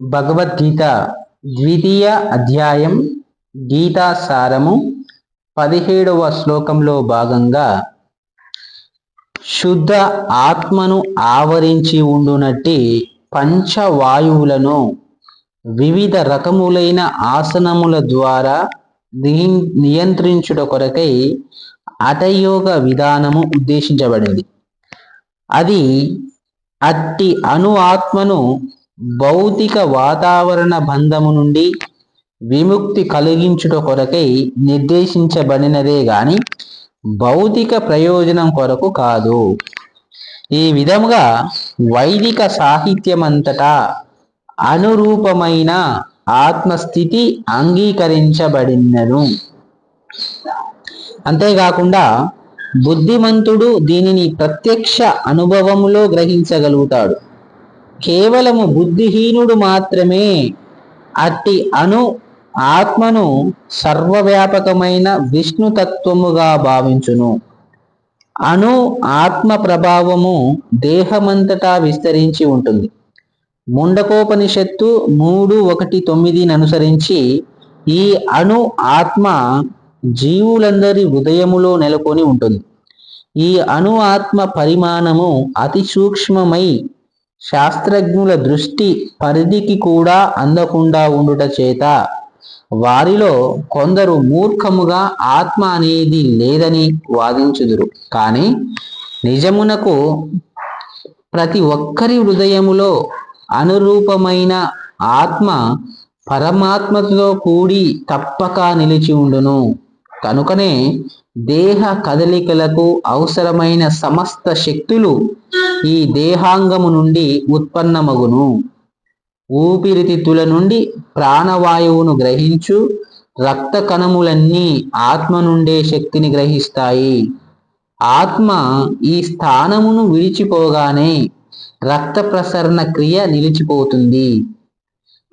భగవద్గీత ద్వితీయ అధ్యాయం గీతా సారము పదిహేడవ శ్లోకంలో భాగంగా శుద్ధ ఆత్మను ఆవరించి ఉండునట్టి పంచవాయువులను వివిధ రకములైన ఆసనముల ద్వారా నియంత్రించుట కొరకై అటయోగ విధానము ఉద్దేశించబడింది. అది అట్టి అణు ఆత్మను భౌతిక వాతావరణ బంధము నుండి విముక్తి కలిగించుట కొరకై నిర్దేశించబడినదే గాని భౌతిక ప్రయోజనం కొరకు కాదు. ఈ విధముగా వైదిక సాహిత్యమంతటా అనురూపమైన ఆత్మస్థితి అంగీకరించబడినను. అంతేకాకుండా బుద్ధిమంతుడు దీనిని ప్రత్యక్ష అనుభవములో గ్రహించగలుగుతాడు. కేవలము బుద్ధిహీనుడు మాత్రమే అట్టి అను ఆత్మను సర్వవ్యాపకమైన విష్ణుతత్వముగా భావించును. అణు ఆత్మ ప్రభావము దేహమంతటా విస్తరించి ఉంటుంది. ముండకోపనిషత్తు మూడు ఒకటి తొమ్మిదిని అనుసరించి ఈ అణు ఆత్మ జీవులందరి హృదయములో నెలకొని ఉంటుంది. ఈ అణు ఆత్మ పరిమాణము అతి సూక్ష్మమై శాస్త్రజ్ఞుల దృష్టి పరిధికి కూడా అందకుండా ఉండుట చేత వారిలో కొందరు మూర్ఖముగా ఆత్మ అనేది లేదని వాదించుదురు. కానీ నిజమునకు ప్రతి ఒక్కరి హృదయములో అనురూపమైన ఆత్మ పరమాత్మతో కూడి తప్పక నిలిచి ఉండును. కనుకనే దేహ కదలికలకు అవసరమైన సమస్త శక్తులు ఈ దేహాంగము నుండి ఉత్పన్నమగును. ఊపిరితిత్తుల నుండి ప్రాణవాయువును గ్రహించు రక్త కణములన్నీ ఆత్మ నుండే శక్తిని గ్రహిస్తాయి. ఆత్మ ఈ స్థానమును విడిచిపోగానే రక్త ప్రసరణ క్రియ నిలిచిపోతుంది.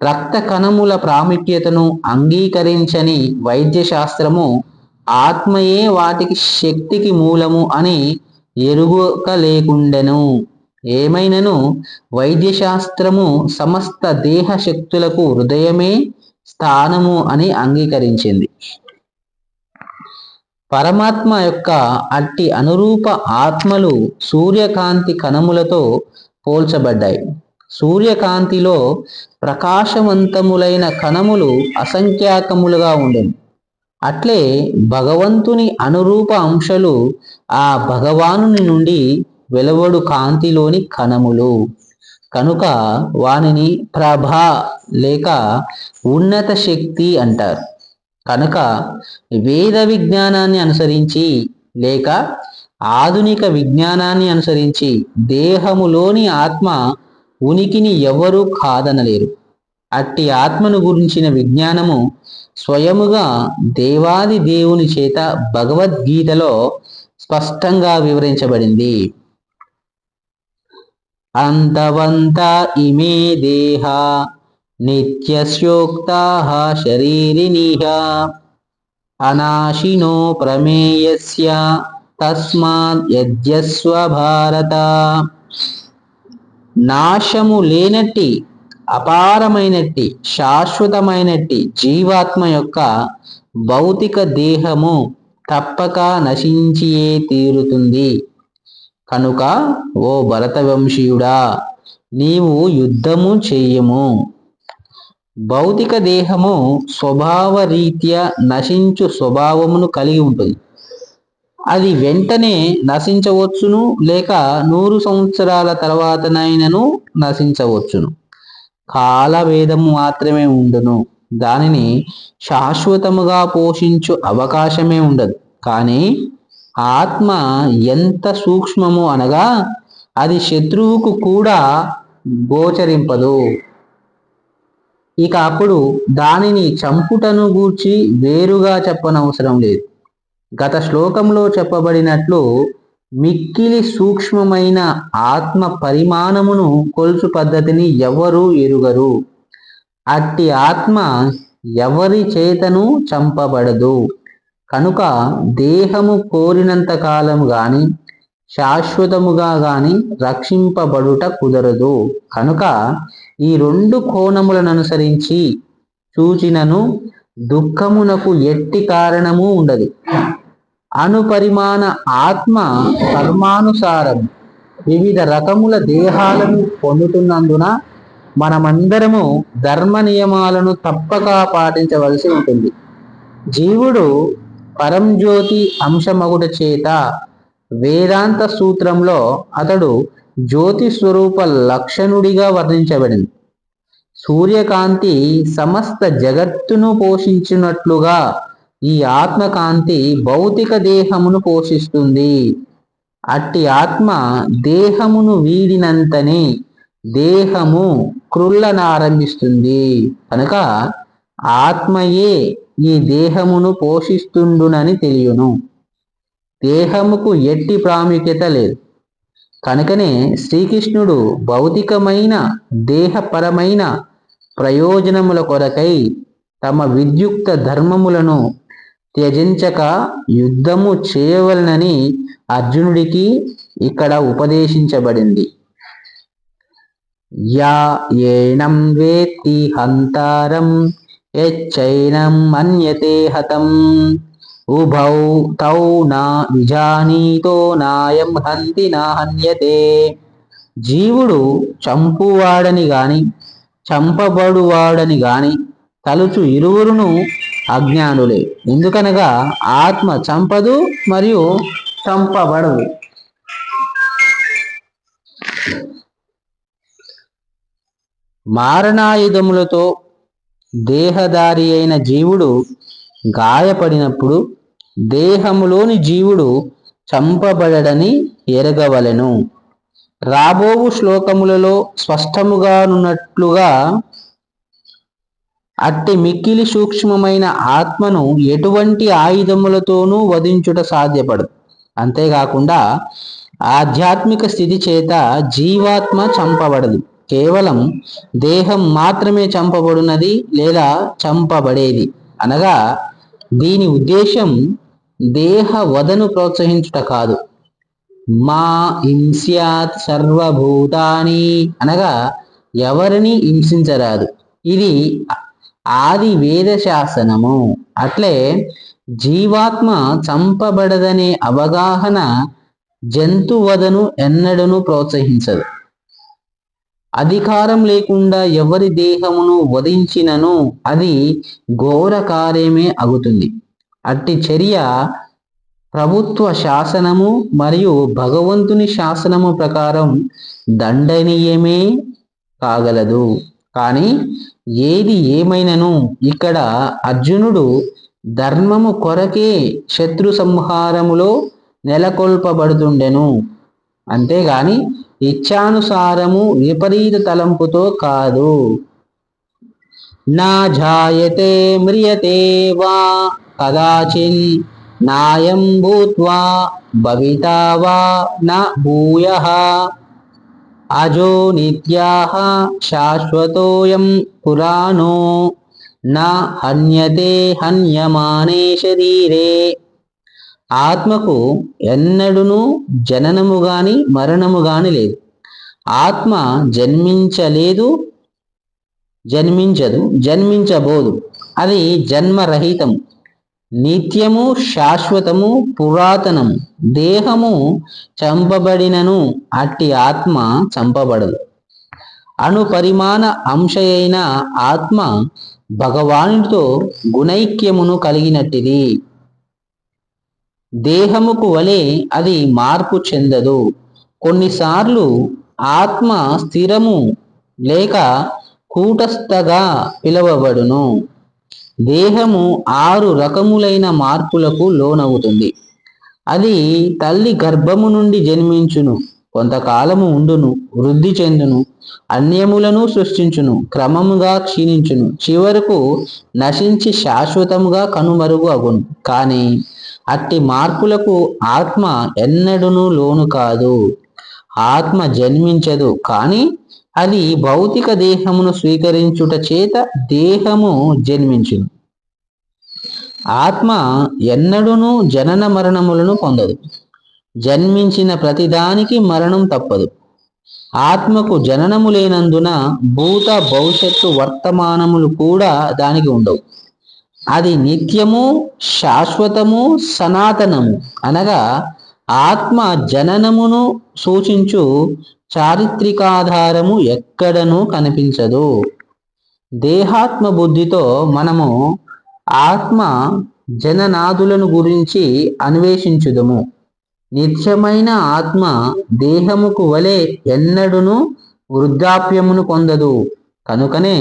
రక్త కణముల ప్రాముఖ్యతను అంగీకరించని వైద్యశాస్త్రము ఆత్మయే వాటికి శక్తికి మూలము అని ఎరుగక లేకుండెను. ఏమైనను? వైద్యశాస్త్రము సమస్త దేహ శక్తులకు హృదయమే స్థానము అని అంగీకరించింది. పరమాత్మ యొక్క అట్టి అనురూప ఆత్మలు సూర్యకాంతి కణములతో పోల్చబడ్డాయి. సూర్యకాంతిలో ప్రకాశవంతములైన కణములు అసంఖ్యాకములుగా ఉండెను. అట్లే భగవంతుని అనురూప అంశాలు ఆ భగవానుని నుండి వెలువడు కాంతిలోని కణములు. కనుక వానిని ప్రభ లేక ఉన్నత శక్తి అంటారు. కనుక వేద విజ్ఞానాన్ని అనుసరించి లేక ఆధునిక విజ్ఞానాన్ని అనుసరించి దేహములోని ఆత్మ ఉనికిని ఎవరూ కాదనలేరు. అట్టి ఆత్మను గురించిన విజ్ఞానము స్వయముగా దేవాది దేవుని చేత భగవద్గీతలో స్పష్టంగా వివరించబడింది. అంతవంత ఇమే దేహ నిత్యస్యోక్తా శరీరినిహ అనాశినో ప్రమేయస్య తస్మాత్ యజ్జస్వ భారత. నాశము లేనట్టి అపారమైనట్టి శాశ్వతమైనట్టి జీవాత్మ యొక్క భౌతిక దేహము తప్పక నశించియే తీరుతుంది. కనుక ఓ భరత వంశీయుడా నీవు యుద్ధము చెయ్యము భౌతిక దేహము స్వభావ రీత్యా నశించు స్వభావమును కలిగి ఉంటుంది. అది వెంటనే నశించవచ్చును లేక నూరు సంవత్సరాల తర్వాతనైనను నశించవచ్చును. కాలభేదము మాత్రమే ఉండును. దానిని శాశ్వతముగా పోషించు అవకాశమే ఉండదు. కానీ ఆత్మ ఎంత సూక్ష్మము అనగా అది శత్రువుకు కూడా గోచరింపదు. ఇక అప్పుడు దానిని చంపుటను గూర్చి వేరుగా చెప్పనవసరం లేదు. గత శ్లోకంలో చెప్పబడినట్లు మిక్కిలి సూక్ష్మమైన ఆత్మ పరిమాణమును కొలుచు పద్ధతిని ఎవరు ఎరుగరు? అట్టి ఆత్మ ఎవరి చేతను చంపబడదు. కనుక దేహము కోరినంత కాలం గాని శాశ్వతముగా గాని రక్షింపబడుట కుదరదు. కనుక ఈ రెండు కోణములను అనుసరించి చూచినను దుఃఖమునకు ఎట్టి కారణము ఉండదు. అనుపరిమాణ ఆత్మ కర్మానుసారం వివిధ రకముల దేహాలను పొందుతున్నందున మనమందరము ధర్మ నియమాలను తప్పక పాటించవలసి ఉంటుంది. జీవుడు పరంజ్యోతి అంశమగుట చేత వేదాంత సూత్రంలో అతడు జ్యోతి స్వరూప లక్షణుడిగా వర్ణించబడింది. సూర్యకాంతి సమస్త జగత్తును పోషించినట్లుగా ఈ ఆత్మకాంతి భౌతిక దేహమును పోషిస్తుంది. అట్టి ఆత్మ దేహమును వీడినంతనే దేహము క్రుళ్ళనారంభిస్తుంది కనుక ఆత్మయే ఈ దేహమును పోషిస్తుండునని తెలియను. దేహముకు ఎట్టి ప్రాముఖ్యత లేదు. కనుకనే శ్రీకృష్ణుడు భౌతికమైన దేహపరమైన ప్రయోజనముల కొరకై తమ విద్యుక్త ధర్మములను త్యజించక యుద్ధము చేయవలనని అర్జునుడికి ఇక్కడ ఉపదేశించబడింది. యా ఏనం వేత్తి హంతారం యచ్చైనం మన్యతే హతం. ఉభౌ తౌ నా విజానీతో నాయం హంతి నా హన్యతే. జీవుడు చంపువాడని గాని చంపబడువాడని గాని తలుచు ఇరువురును అజ్ఞానులే. ఎందుకనగా ఆత్మ చంపదు మరియు చంపబడదు. మారణాయుధములతో దేహదారి అయిన జీవుడు గాయపడినప్పుడు దేహములోని జీవుడు చంపబడని ఎరగవలెను. రాబోవు శ్లోకములలో స్పష్టముగానున్నట్లుగా అట్టి మిక్కిలి సూక్ష్మమైన ఆత్మను ఎటువంటి ఆయుధములతోనూ వధించుట సాధ్యపడదు. అంతేకాకుండా ఆధ్యాత్మిక స్థితి చేత జీవాత్మ చంపబడదు. కేవలం దేహం మాత్రమే చంపబడినది లేదా చంపబడేది. అనగా దీని ఉద్దేశం దేహ వదను ప్రోత్సహించుట కాదు. మా హింస్యాత్ సర్వభూతాని అనగా ఎవరిని హింసించరాదు. ఇది ఆది వేద శాసనము అట్లే జీవాత్మ చంపబడదనే అవగాహన జంతువదను ఎన్నడను ప్రోత్సహించదు. అధికారం లేకుండా ఎవరి దేహమును వధించినను అది ఘోర కార్యమే అగుతుంది. అట్టి చర్య ప్రభుత్వ శాసనము మరియు భగవంతుని శాసనము ప్రకారం దండనీయమే కాగలదు. కానీ ఏది ఏమైనను ఇక్కడ అర్జునుడు ధర్మము కొరకే శత్రు సంహారములో నెలకొల్పబడుతుండెను. అంతేగాని ఇచ్ఛానుసారము విపరీత తలంపుతో కాదు. నా జాయతే మ్రియతే వా కదాచిన్ నాయం భూత్వా భవితా వా నా భూయ. అజో నిత్యా శాశ్వతోయం పురాణో నా హన్యతే హన్యమానే శరీరే ఆత్మకు ఎన్నడును జననము గాని మరణము గాని లేదు. ఆత్మ జన్మించలేదు జన్మించదు జన్మించబోదు. అది జన్మరహితం నిత్యము శాశ్వతము పురాతనము. దేహము చంపబడినను అట్టి ఆత్మ చంపబడదు. అణుపరిమాణ అంశయైన ఆత్మ భగవానుడితో గుణైక్యమును కలిగినట్టిది. దేహముకు వలె అది మార్పు చెందదు. కొన్నిసార్లు ఆత్మ స్థిరము లేక కూటస్థగా పిలవబడును. దేహము ఆరు రకములైన మార్పులకు లోనవుతుంది. అది తల్లి గర్భము నుండి జన్మించును కొంతకాలము ఉండును వృద్ధి చెందును అన్యములను సృష్టించును క్రమముగా క్షీణించును చివరకు నశించి శాశ్వతముగా కనుమరుగు అగును. కానీ అట్టి మార్పులకు ఆత్మ ఎన్నడూను లోను కాదు. ఆత్మ జన్మించదు కానీ అది భౌతిక దేహమును స్వీకరించుట చేత దేహము జన్మించును. ఆత్మ ఎన్నడూను జనన మరణములను పొందదు. జన్మించిన ప్రతిదానికి మరణం తప్పదు. ఆత్మకు జననము లేనందున భూత భవిష్యత్తు వర్తమానములు కూడా దానికి ఉండవు. అది నిత్యము శాశ్వతము సనాతనము అనగా ఆత్మ జననమును సూచించు చారిత్రికాధారము ఎక్కడనూ కనిపించదు. దేహాత్మ బుద్ధితో మనము ఆత్మ జననాదులను గురించి అన్వేషించుదము. నిత్యమైన ఆత్మ దేహముకు వలె ఎన్నడును వృద్ధాప్యమును పొందదు. కనుకనే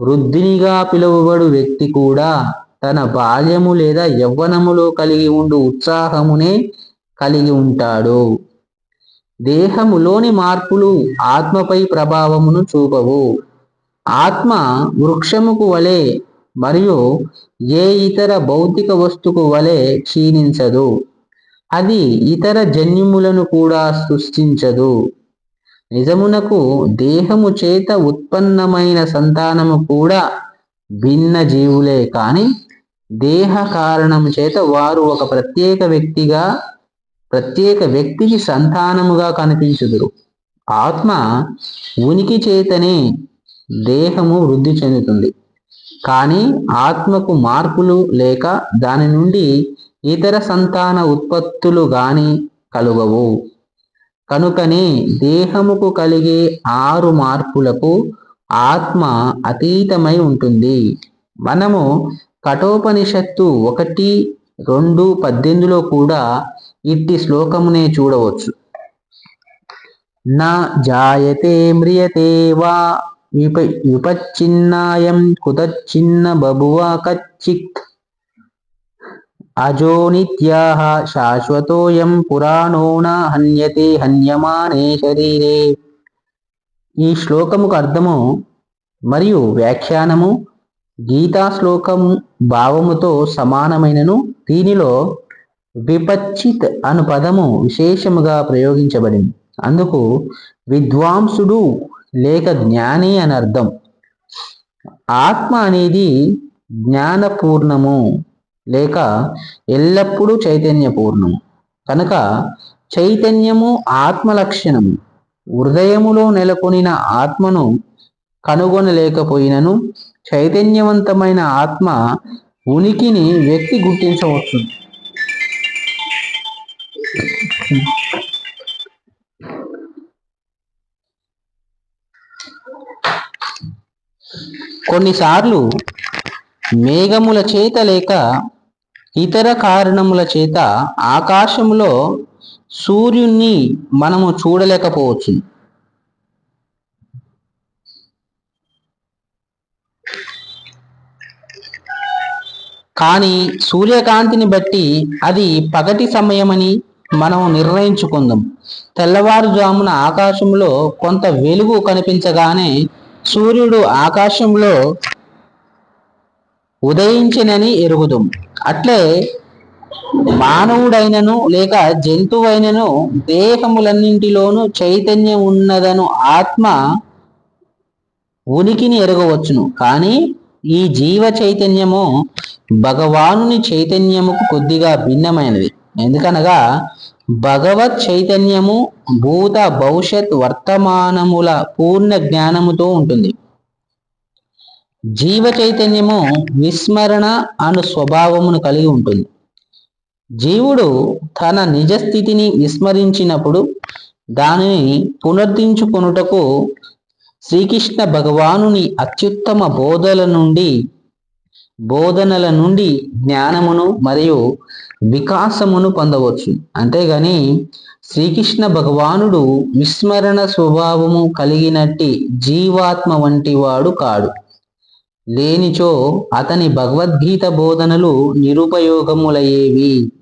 వృద్ధినిగా పిలువబడు వ్యక్తి కూడా తన బాల్యము లేదా యవ్వనములో కలిగి ఉండు ఉత్సాహమునే కలిగి ఉంటాడు. దేహములోని మార్పులు ఆత్మపై ప్రభావమును చూపవు. ఆత్మ వృక్షముకు వలె మరియు ఏ ఇతర భౌతిక వస్తుకు వలె క్షీణించదు. అది ఇతర జన్యుములను కూడా సృష్టించదు. నిజమునకు దేహము చేత ఉత్పన్నమైన సంతానము కూడా భిన్న జీవులే కానీ దేహ కారణం చేత వారు ఒక ప్రత్యేక వ్యక్తిగా ప్రత్యేక వ్యక్తికి సంతానముగా కనిపించుదురు. ఆత్మ ఉనికి చేతనే దేహము వృద్ధి చెందుతుంది. కానీ ఆత్మకు మార్పులు లేక దాని నుండి ఇతర సంతాన ఉత్పత్తులు గాని కలుగవు. కనుకనే దేహముకు కలిగే ఆరు మార్పులకు ఆత్మ అతీతమై ఉంటుంది. మనము కఠోపనిషత్తు ఒకటి రెండు పద్దెనిమిదిలో కూడా ఇట్టి శ్లోకమునే చూడవచ్చు. నా జాయతే మ్రియతే వా విప విపచ్చిన్నాయం కుతచ్చిన్న బభువా కచ్చిక్ అజో నిత్యాహ శాశ్వతోయం పురాణో నా హన్యతే హన్యమానే శరీరే. ఈ శ్లోకముకు అర్థము మరియు వ్యాఖ్యానము గీతా శ్లోకం భావముతో సమానమైనను. దీనిలో విపచ్చిత్ అను పదము విశేషముగా ప్రయోగించబడింది. అందుకు విద్వాంసుడు లేక జ్ఞాని అని అర్థం ఆత్మ అనేది జ్ఞానపూర్ణము లేక ఎల్లప్పుడూ చైతన్యపూర్ణము. కనుక చైతన్యము ఆత్మ లక్షణము హృదయములో నెలకొనిన ఆత్మను కనుగొనలేకపోయినను చైతన్యవంతమైన ఆత్మ ఉనికిని వ్యక్తి గుర్తించవచ్చు. కొన్నిసార్లు మేఘముల చేత లేక ఇతర కారణముల చేత ఆకాశంలో సూర్యుణ్ణి మనము చూడలేకపోవచ్చు. కానీ సూర్యకాంతిని బట్టి అది పగటి సమయమని మనం నిర్ణయించుకుందాం. తెల్లవారుజామున ఆకాశంలో కొంత వెలుగు కనిపించగానే సూర్యుడు ఆకాశంలో ఉదయించినని ఎరుగుదాం. అట్లే మానవుడైనను లేక జంతువైనను దేహములన్నింటిలోనూ చైతన్యం ఉన్నదను ఆత్మ ఉనికిని ఎరగవచ్చును. కానీ ఈ జీవ చైతన్యము భగవానుని చైతన్యముకు కొద్దిగా భిన్నమైనది. ఎందుకనగా భగవత్ చైతన్యము భూత భవిష్యత్ వర్తమానముల పూర్ణ జ్ఞానముతో ఉంటుంది. జీవ చైతన్యము విస్మరణ అను స్వభావమును కలిగి ఉంటుంది. జీవుడు తన నిజ స్థితిని విస్మరించినప్పుడు దానిని పునర్దించుకొనుటకు శ్రీకృష్ణ భగవానుని అత్యుత్తమ బోధల నుండి బోధనల నుండి జ్ఞానమును మరియు వికాసమును పొందవచ్చు. అంతేగాని శ్రీకృష్ణ భగవానుడు విస్మరణ స్వభావము కలిగినట్టి జీవాత్మ వంటి వాడు కాడు. లేనిచో అతని భగవద్గీత బోధనలు నిరుపయోగములయ్యేవి.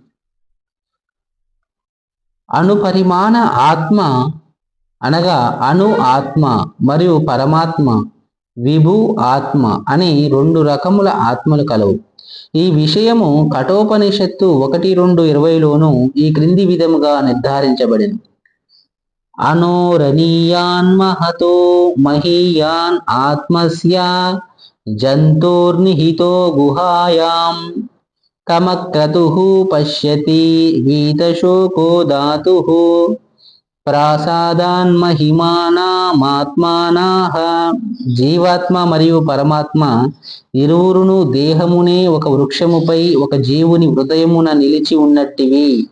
అణుపరిమాణ ఆత్మ అనగా అణు ఆత్మ మరియు పరమాత్మ విభు ఆత్మ అని రెండు రకముల ఆత్మలు కలవు. ఈ విషయము కఠోపనిషత్తు ఒకటి రెండు ఇరవైలోను ఈ క్రింది విధముగా నిర్ధారించబడింది. అనోరణీయాన్ మహతో మహీయాన్ ఆత్మస్య జంతోర్నిహితో గుహాయాం కమక్రతుః పశ్యతి వీతశోకో ప్రాసాదాన్ మహిమానామాత్మానాహ జీవాత్మ మరియు పరమాత్మ ఇరువురును దేహమునే ఒక వృక్షముపై ఒక జీవుని హృదయమున నిలిచి ఉన్నట్టివి.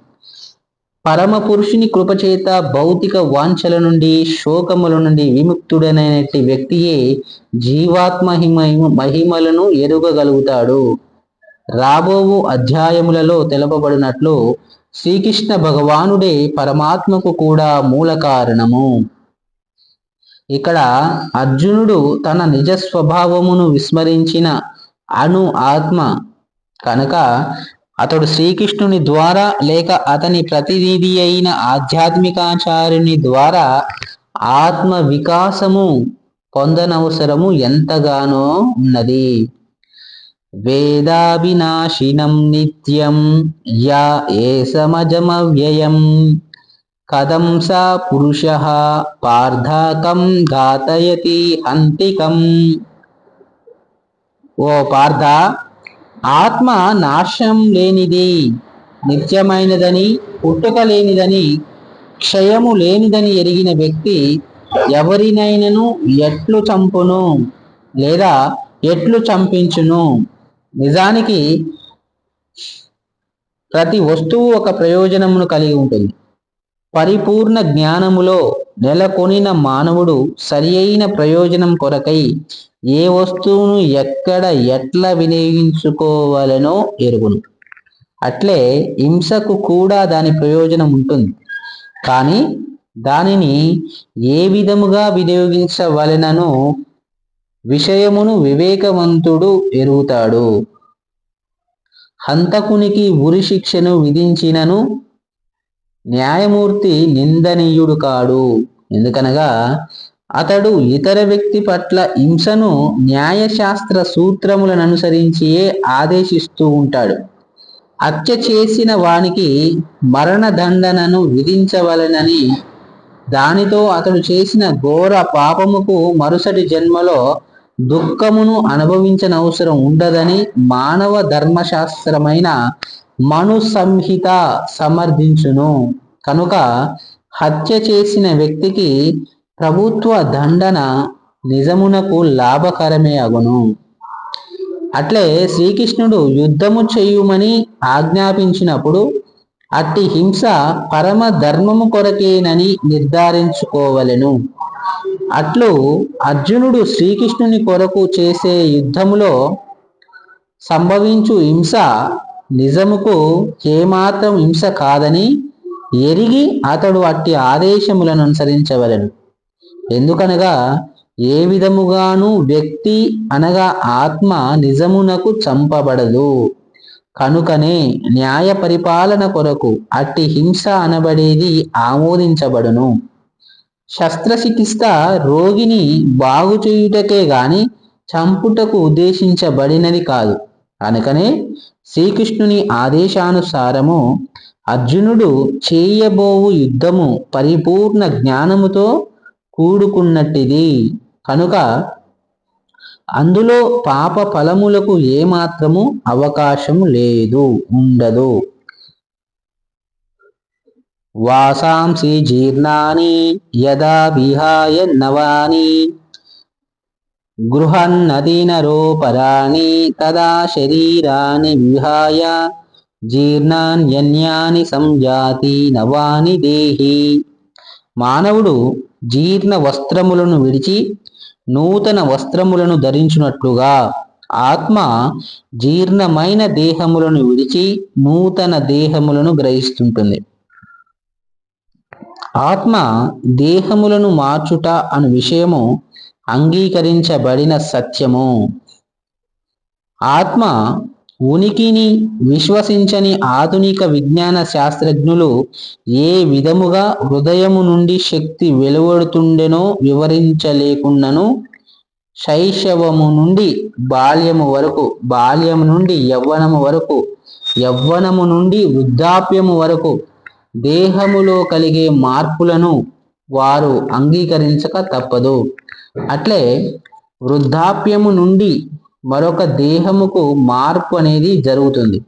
పరమ పురుషుని కృపచేత భౌతిక వాంఛల నుండి శోకముల నుండి విముక్తుడైనట్టి వ్యక్తియే జీవాత్మ మహిమలను ఎరుగగలుగుతాడు. రాబోవు అధ్యాయములలో తెలుపబడినట్లు శ్రీకృష్ణ భగవానుడే పరమాత్మకు కూడా మూల కారణము. ఇక్కడ అర్జునుడు తన నిజ స్వభావమును విస్మరించిన అణు ఆత్మ కనుక అతడు శ్రీకృష్ణుని ద్వారా లేక అతని ప్రతినిధి అయిన ఆధ్యాత్మికాచార్యుని ద్వారా ఆత్మ వికాసము పొందనవసరము ఎంతగానో ఉన్నది. వేదావినాశినం నిత్యం యా ఏ సమజమవ్యయం కథం సా పురుష పార్థకం ఘాతయతి హంతికం ఓ పార్థ ఆత్మ నాశం లేనిది నిత్యమైనదని పుట్టుక లేనిదని క్షయము లేనిదని ఎరిగిన వ్యక్తి ఎవరినైనను ఎట్లు చంపును లేదా ఎట్లు చంపించును? నిజానికి ప్రతి వస్తువు ఒక ప్రయోజనమును కలిగి ఉంటుంది. పరిపూర్ణ జ్ఞానములో నెలకొనిన మానవుడు సరి అయిన ప్రయోజనం కొరకై ఏ వస్తువును ఎక్కడ ఎట్లా వినియోగించుకోవాలనో ఎరుగును. అట్లే హింసకు కూడా దాని ప్రయోజనం ఉంటుంది. కానీ దానిని ఏ విధముగా వినియోగించవలనను విషయమును వివేకవంతుడు ఎరుగుతాడు. హంతకునికి ఉరి శిక్షను విధించినను న్యాయమూర్తి నిందనీయుడు కాడు. ఎందుకనగా అతడు ఇతర వ్యక్తి పట్ల హింసను న్యాయశాస్త్ర సూత్రములను అనుసరించియే ఆదేశిస్తూ ఉంటాడు. హత్య చేసిన వానికి మరణదండనను విధించవలనని దానితో అతడు చేసిన ఘోర పాపముకు మరుసటి జన్మలో దుఃఖమును అనుభవించనవసరం ఉండదని మానవ ధర్మశాస్త్రమైన మను సంహిత సమర్థించును. కనుక హత్య చేసిన వ్యక్తికి ప్రభుత్వ దండన నిజమునకు లాభకరమే అగును. అట్లే శ్రీకృష్ణుడు యుద్ధము చేయుమని ఆజ్ఞాపించినప్పుడు అట్టి హింస పరమ ధర్మము కొరకేనని నిర్ధారించుకోవలెను. అట్లు అర్జునుడు శ్రీకృష్ణుని కొరకు చేసే యుద్ధములో సంభవించు హింస నిజముకు ఏమాత్రం హింస కాదని ఎరిగి అతడు అట్టి ఆదేశములను అనుసరించవలను. ఎందుకనగా ఏ విధముగాను వ్యక్తి అనగా ఆత్మ నిజమునకు చంపబడదు. కనుకనే న్యాయ పరిపాలన కొరకు అట్టి హింస అనబడేది ఆమోదించబడును. శస్త్రచికిత్స రోగిని బాగు చేయుటకే గాని చంపుటకు ఉద్దేశించబడినది కాదు. అనకనే శ్రీకృష్ణుని ఆదేశానుసారము అర్జునుడు చేయబోవు యుద్ధము పరిపూర్ణ జ్ఞానముతో కూడుకున్నట్టిది. కనుక అందులో పాప ఫలములకు ఏమాత్రము అవకాశం లేదు ఉండదు. వాసాంసి జీర్ణాని యదా విహాయ నవాని గృహన్నదినరోపరాణి తదా శరీరాన్ని విహాయ జీర్ణాన్యన్యాని సంజాతి నవాని దేహి. మానవుడు జీర్ణ వస్త్రములను విడిచి నూతన వస్త్రములను ధరించున్నట్లుగా ఆత్మ జీర్ణమైన దేహములను విడిచి నూతన దేహములను గ్రహిస్తుంటుంది. ఆత్మ దేహములను మార్చుట అను విషయము అంగీకరించబడిన సత్యము. ఆత్మ ఉనికిని విశ్వసించని ఆధునిక విజ్ఞాన శాస్త్రజ్ఞులు ఏ విధముగా హృదయము నుండి శక్తి వెలువడుతుండెనో వివరించలేకున్నను శైశవము నుండి బాల్యము వరకు బాల్యము నుండి యవ్వనము వరకు యవ్వనము నుండి వృద్ధాప్యము వరకు దేహములో కలిగే మార్పులను వారు అంగీకరించక తప్పదు. అట్లే వృద్ధాప్యము నుండి మరొక దేహముకు మార్పు అనేది జరుగుతుంది.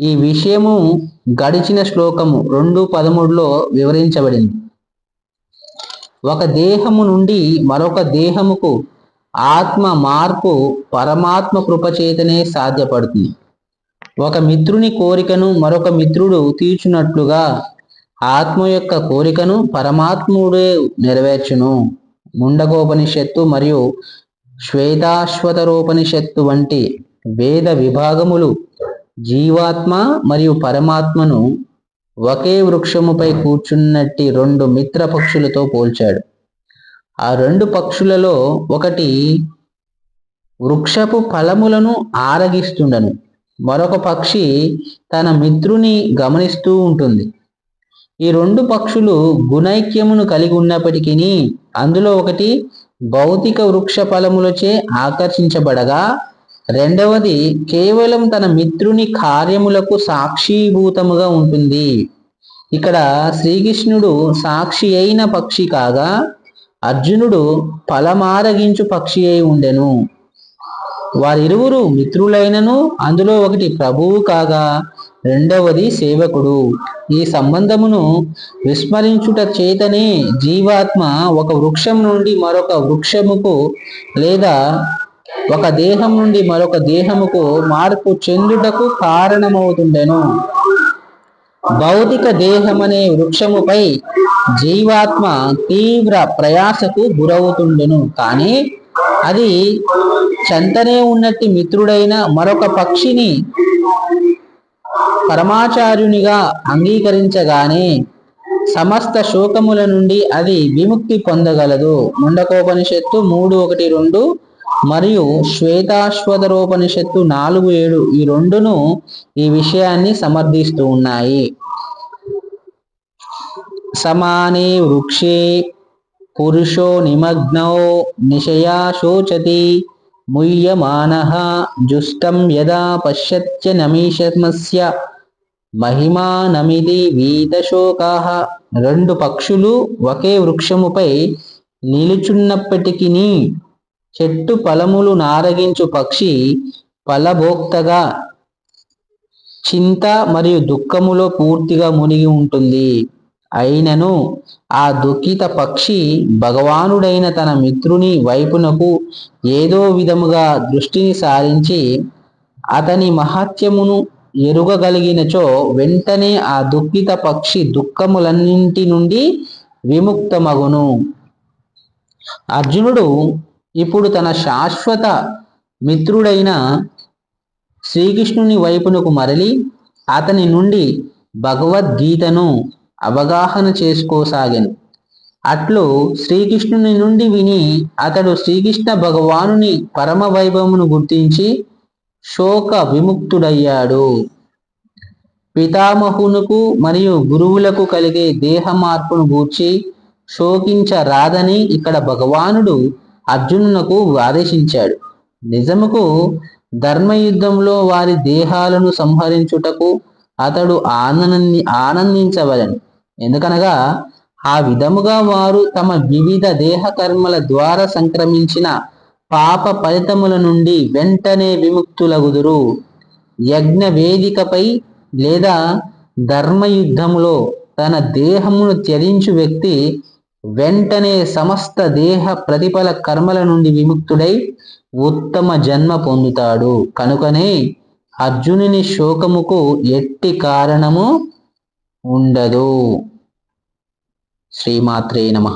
ఈ విషయము గడిచిన శ్లోకము రెండు పదమూడులో వివరించబడింది. ఒక దేహము నుండి మరొక దేహముకు ఆత్మ మార్పు పరమాత్మ కృపచేతనే సాధ్యపడుతుంది. ఒక మిత్రుని కోరికను మరొక మిత్రుడు తీర్చున్నట్లుగా ఆత్మ యొక్క కోరికను పరమాత్ముడే నెరవేర్చును. ముండకోపనిషత్తు మరియు శ్వేతాశ్వతరోపనిషత్తు వంటి వేద విభాగములు జీవాత్మ మరియు పరమాత్మను ఒకే వృక్షముపై కూర్చున్నట్టి రెండు మిత్ర పక్షులతో పోల్చాడు. ఆ రెండు పక్షులలో ఒకటి వృక్షపు ఫలములను ఆరగిస్తుండను. మరొక పక్షి తన మిత్రుని గమనిస్తూ ఉంటుంది. ఈ రెండు పక్షులు గుణైక్యమును కలిగి ఉన్నప్పటికీ అందులో ఒకటి భౌతిక వృక్ష ఫలములచే ఆకర్షించబడగా రెండవది కేవలం తన మిత్రుని కార్యములకు సాక్షీభూతముగా ఉంటుంది. ఇక్కడ శ్రీకృష్ణుడు సాక్షి అయిన పక్షి కాగా అర్జునుడు ఫలమారగించు పక్షి అయి ఉండెను. వారిరువురు మిత్రులైనను అందులో ఒకటి ప్రభువు కాగా రెండవది సేవకుడు. ఈ సంబంధమును విస్మరించుట చేతనే జీవాత్మ ఒక వృక్షం నుండి మరొక వృక్షముకు లేదా ఒక దేహం నుండి మరొక దేహముకు మార్పు చెందుటకు కారణమవుతుండెను. భౌతిక దేహమనే వృక్షముపై జీవాత్మ తీవ్ర ప్రయాసకు గురవుతుండెను. కానీ అది చెంతనే ఉన్నట్టి మిత్రుడైన మరొక పక్షిని పరమాచార్యునిగా అంగీకరించగానే సమస్త శోకముల నుండి అది విముక్తి పొందగలదు. ముండకోపనిషత్తు మూడు ఒకటి రెండు మరియు శ్వేతాశ్వతరోపనిషత్తు నాలుగు ఏడు ఈ రెండును ఈ విషయాన్ని సమర్థిస్తూ ఉన్నాయి. సమానే వృక్షే పురుషో నిమగ్నో నిశయా శోచతి ముయ్యమాన జుష్టం యదా పశ్యత్య నమీషమస్య మహిమానమిది వీతశోకా రెండు పక్షులు ఒకే వృక్షముపై నిలుచున్నప్పటికీ చెట్టు ఫలములు నారగించు పక్షి ఫలభోక్తగా చింత మరియు దుఃఖములో పూర్తిగా మునిగి ఉంటుంది. అయినను ఆ దుఃఖిత పక్షి భగవానుడైన తన మిత్రుని వైపునకు ఏదో విధముగా దృష్టిని సారించి అతని మహత్యమును ఎరుగగలిగినచో వెంటనే ఆ దుఃఖిత పక్షి దుఃఖములన్నింటి నుండి విముక్తమగును. అర్జునుడు ఇప్పుడు తన శాశ్వత మిత్రుడైన శ్రీకృష్ణుని వైపునకు మరలి అతని నుండి భగవద్గీతను అవగాహన చేసుకోసాగాను. అట్లు శ్రీకృష్ణుని నుండి విని అతడు శ్రీకృష్ణ భగవానుని పరమ వైభవమును గుర్తించి శోక విముక్తుడయ్యాడు. పితామహునుకు మరియు గురువులకు కలిగే దేహ మార్పును గూర్చి శోకించరాదని ఇక్కడ భగవానుడు అర్జునునకు ఆదేశించాడు. నిజముకు ధర్మయుద్ధంలో వారి దేహాలను సంహరించుటకు అతడు ఆనంది ఆనందించవలను. ఎందుకనగా ఆ విధముగా వారు తమ వివిధ దేహ కర్మల ద్వారా సంక్రమించిన పాప ఫలితముల నుండి వెంటనే విముక్తులగుదురు. యజ్ఞ వేదికపై లేదా ధర్మయుద్ధములో తన దేహమును త్యజించు వ్యక్తి వెంటనే సమస్త దేహ ప్రతిఫల కర్మల నుండి విముక్తుడై ఉత్తమ జన్మ పొందుతాడు. కనుకనే అర్జునుని శోకముకు ఎట్టి కారణము ఉండదు. శ్రీమాత్రే నమ.